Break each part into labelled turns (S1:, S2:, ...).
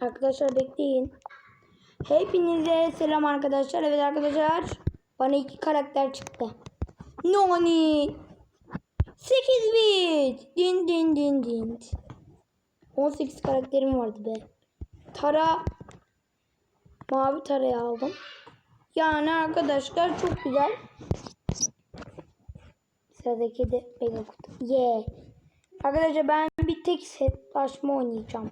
S1: Arkadaşlar bekleyin. Hepinize selam arkadaşlar. Evet arkadaşlar. Bana iki karakter çıktı. Noni. 8 bit. Din din din din. 18 karakterim vardı be. Tara. Mavi tarayı aldım. Yani arkadaşlar çok güzel. Sıradaki de mega kutu. Yeah. Arkadaşlar ben bir tek hesaplaşma oynayacağım.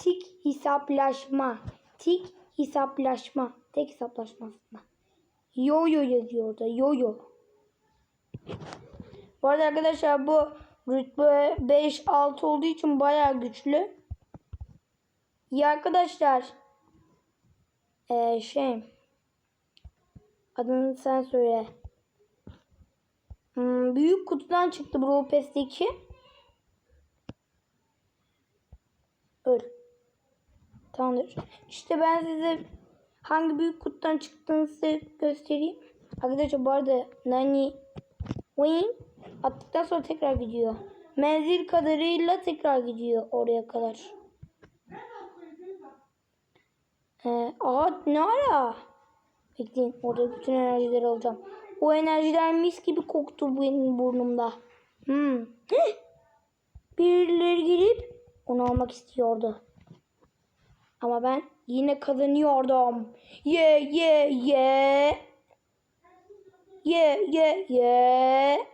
S1: Tik hesaplaşma. Tik hesaplaşma. Tek hesaplaşma aslında. Yo yo yazıyor orada. Yo yo. Bu arada arkadaşlar bu rütbe 5-6 olduğu için bayağı güçlü. İyi arkadaşlar. Ee, şey. Adını sen söyle. Hmm, büyük kutudan çıktı Brawl Pass'teki. Öl. Tamamdır. İşte ben size hangi büyük kutudan çıktığını size göstereyim. Arkadaşlar bu arada Nani Wayne attıktan sonra tekrar gidiyor. Menzil kadarıyla tekrar gidiyor oraya kadar. Ee, aha ne ara? Bekleyin orada bütün enerjileri alacağım. O enerjiler mis gibi koktu benim burnumda. Hmm. Birileri gelip onu almak istiyordu. Ama ben yine kazanıyordum. Ye ye ye. Ye ye ye.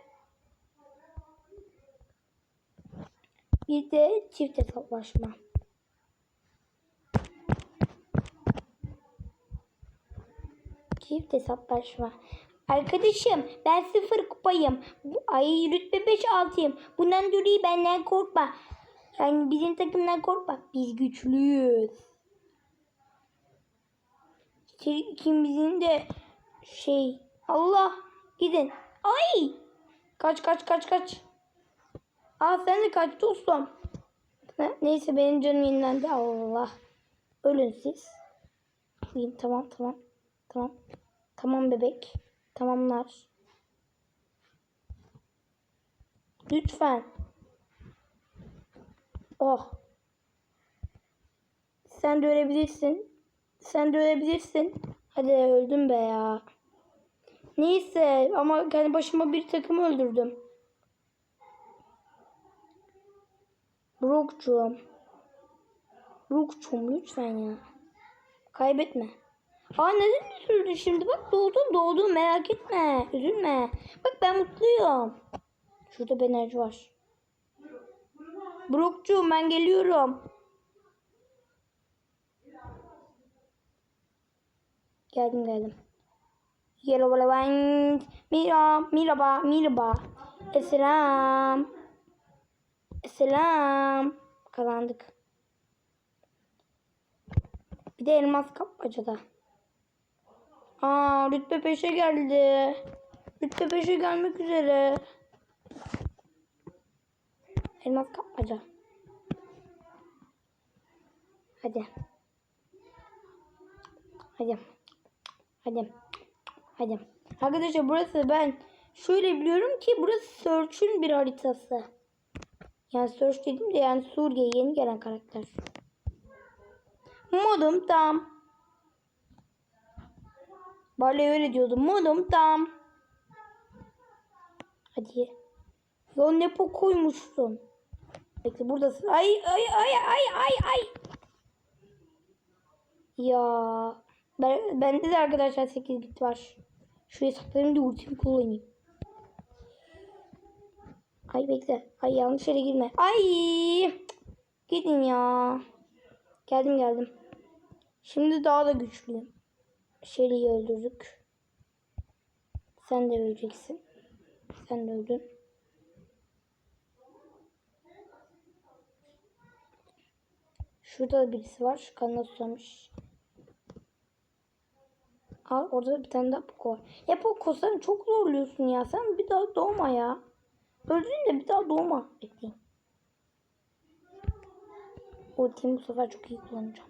S1: Bir de çift hesaplaşma. Çift hesaplaşma. Arkadaşım ben sıfır kupayım. Bu, ay rütbe 5 altıyım. Bundan dolayı benden korkma. Yani bizim takımdan korkma. Biz güçlüyüz. İkimizin de şey Allah gidin. Ay! Kaç kaç kaç kaç. Aa sen de kaç dostum. Ne- Neyse benim canım yenilendi. Allah. Ölün siz. İyi, Tamam tamam. Tamam. Tamam bebek. Tamamlar. Lütfen. Oh. Sen de ölebilirsin. Sen de ölebilirsin. Hadi öldüm be ya. Neyse ama kendi başıma bir takım öldürdüm. Brook'cum. Brook'cum lütfen ya. Kaybetme. Aa neden üzüldün şimdi? Bak doğdun doğdun merak etme. Üzülme. Bak ben mutluyum. Şurada bir enerji var. Brook'cum ben geliyorum. Geldim geldim. Yellow Levent. Mira, merhaba, merhaba. Selam. Selam. Kazandık. Bir de elmas kapmacada. Aa rütbe 5'e geldi. Rütbe 5'e gelmek üzere. Elmas kapmaca. Hadi. Hadi. Hadi. Hadi. Arkadaşlar burası ben şöyle biliyorum ki burası Search'ün bir haritası. Yani Search dedim de yani Suriye yeni gelen karakter. Modum tam. Barley öyle diyordu. Modum tam. Hadi. Ya ne po koymuşsun. Bekle buradasın. Ay ay ay ay ay ay. Ya. Ben, bende de arkadaşlar 8 bit var. Şuraya saklayayım da ultimi kullanayım. Ay bekle. Ay yanlış yere girme. Ay. Gidin ya. Geldim geldim. Şimdi daha da güçlüyüm. Shelly'yi öldürdük. Sen de öleceksin. Sen de öldün. Şurada da birisi var. Kanına susamış. Aa, orada bir tane daha var. Ya Poco sen çok zorluyorsun ya. Sen bir daha doğma ya. Öldün de bir daha doğma. Bekleyin. Ultimi bu sefer çok iyi kullanacağım.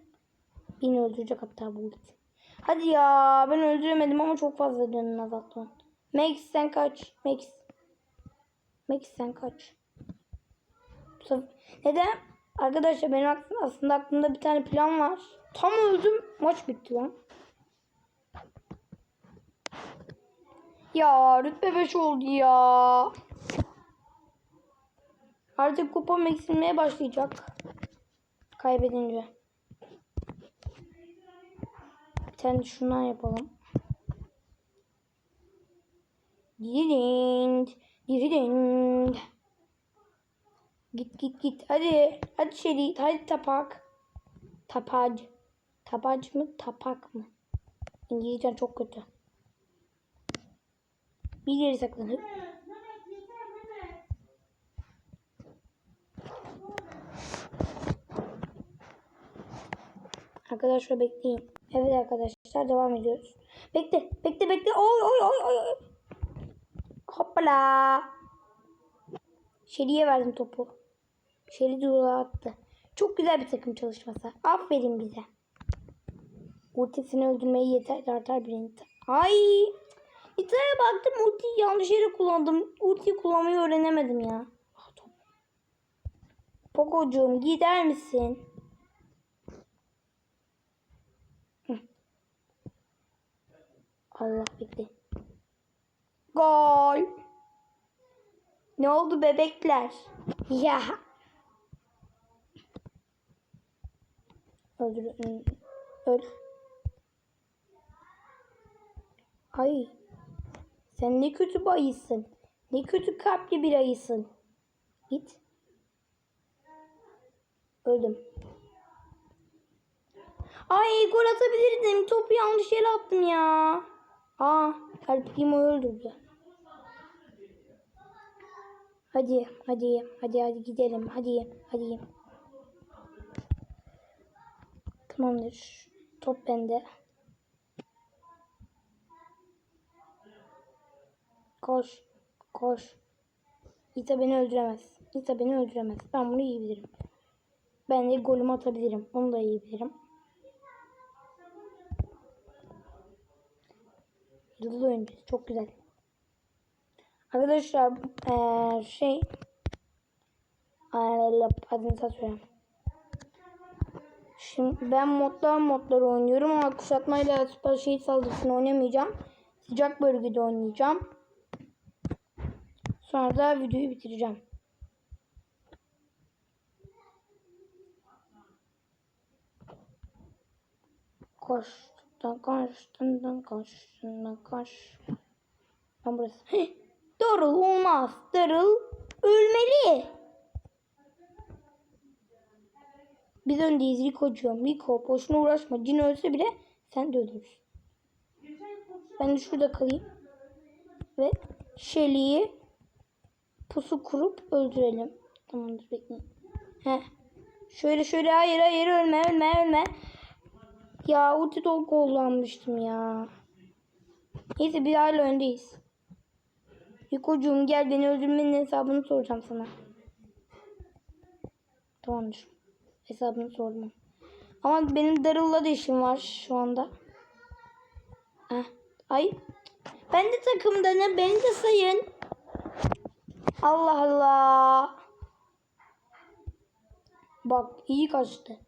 S1: Beni öldürecek hatta bu ulti. Hadi ya ben öldüremedim ama çok fazla canını azalttım. Max sen kaç. Max. Max sen kaç. Neden? Arkadaşlar benim aklım- aslında aklımda bir tane plan var. Tam öldüm. Maç bitti lan. Ya rütbe 5 oldu ya. Artık kupam eksilmeye başlayacak. Kaybedince. Bir tane şundan yapalım. Diridind. Diridind. Git git git. Hadi. Hadi Şerit. Hadi tapak. Tapac. Tapac mı? Tapak mı? İngilizcen çok kötü. Bir yere saklanıp. Arkadaşlar bekleyin. Evet arkadaşlar devam ediyoruz. Bekle, bekle, bekle. Oy oy oy oy. Hoppala. Şeriye verdim topu. Şeri duvara attı. Çok güzel bir takım çalışması. Aferin bize. Ultisini öldürmeyi yeter artar bir Nita. Ay. Nita'ya baktım ultiyi yanlış yere kullandım. Ultiyi kullanmayı öğrenemedim ya. Ah, top. Pococuğum gider misin? Allah bekle. Gol. Ne oldu bebekler? Ya. Öldür. Öl. Ay. Sen ne kötü bir ayısın. Ne kötü kalpli bir ayısın. Git. Öldüm. Ay gol atabilirdim. Topu yanlış yere attım ya. Aa, El Primo öldürdü. Hadi, hadi, hadi, hadi gidelim. Hadi, hadi. Tamamdır. Top bende. Koş, koş. İta beni öldüremez. İta beni öldüremez. Ben bunu iyi bilirim. Ben de golümü atabilirim. Onu da iyi bilirim. Yıldız oyuncu. Çok güzel. Arkadaşlar eee, şey adını satıyorum. Şimdi ben modlar modlar oynuyorum ama kuşatmayla süper şehit saldırısını oynamayacağım. Sıcak bölgede oynayacağım. Sonra da videoyu bitireceğim. Koştan koştan koştan koş. Ben burası. Heh, Darıl olmaz. Darıl ölmeli. Biz öndeyiz Rico'cuğum. Rico boşuna uğraşma. Cin ölse bile sen de ölürsün. Ben de şurada kalayım. Ve Shelly'yi pusu kurup öldürelim. Tamamdır bekleyin. Heh. Şöyle şöyle hayır hayır ölme ölme ölme. Ya ulti dolu kullanmıştım ya. Neyse bir hala öndeyiz. Yukocuğum gel beni öldürmenin hesabını soracağım sana. Tamamdır. Hesabını sordum. Ama benim Daryl'la da işim var şu anda. Heh. Ay. Ben de takımdanım. Beni de sayın. Allah Allah. Bak iyi kaçtı.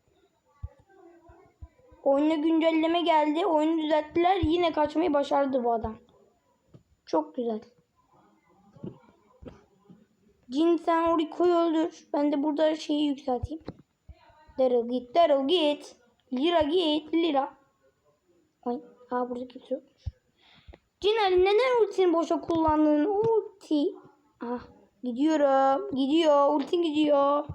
S1: Oyuna güncelleme geldi. Oyunu düzelttiler. Yine kaçmayı başardı bu adam. Çok güzel. Cin sen o Rico'yu öldür. Ben de burada şeyi yükselteyim. Daryl git. Daryl git. Lira git. Lira. Ay. Aa burada kimse yokmuş. Cin Ali neden ultini boşa kullandın? Ulti. Ah. Gidiyorum. Gidiyor. Ulti gidiyor.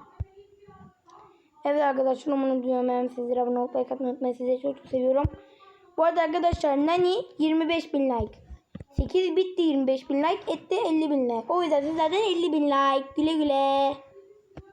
S1: Evet arkadaşlar umarım videomu beğenmişsinizdir. Sizlere abone olup like atmayı unutmayın. Sizleri çok, çok seviyorum. Bu arada arkadaşlar Nani 25 bin like. 8 bitti 25 bin like. Etti 50 bin like. O yüzden sizlerden 50 bin like. Güle güle.